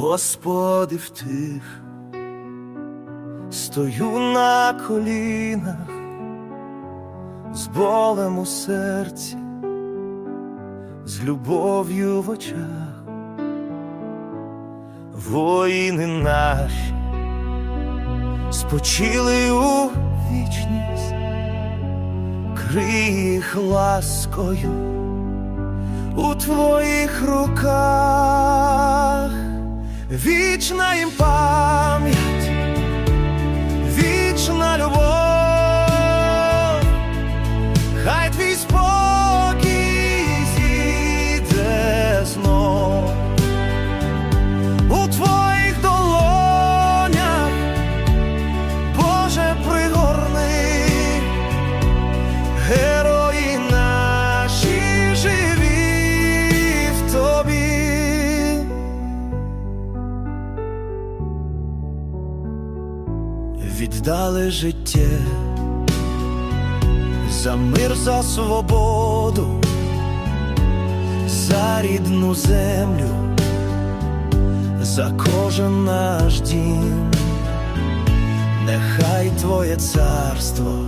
Господи, в тих, стою на колінах, з болем у серці, з любов'ю в очах, воїни наші спочили у вічність, крий їх ласкою у твоїх руках, вічна пам'ять, Віддали життя за мир, за свободу, за рідну землю, за кожен наш дім, нехай Твоє царство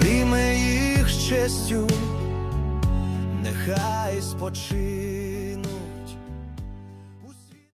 прийме їх честю, нехай спочине.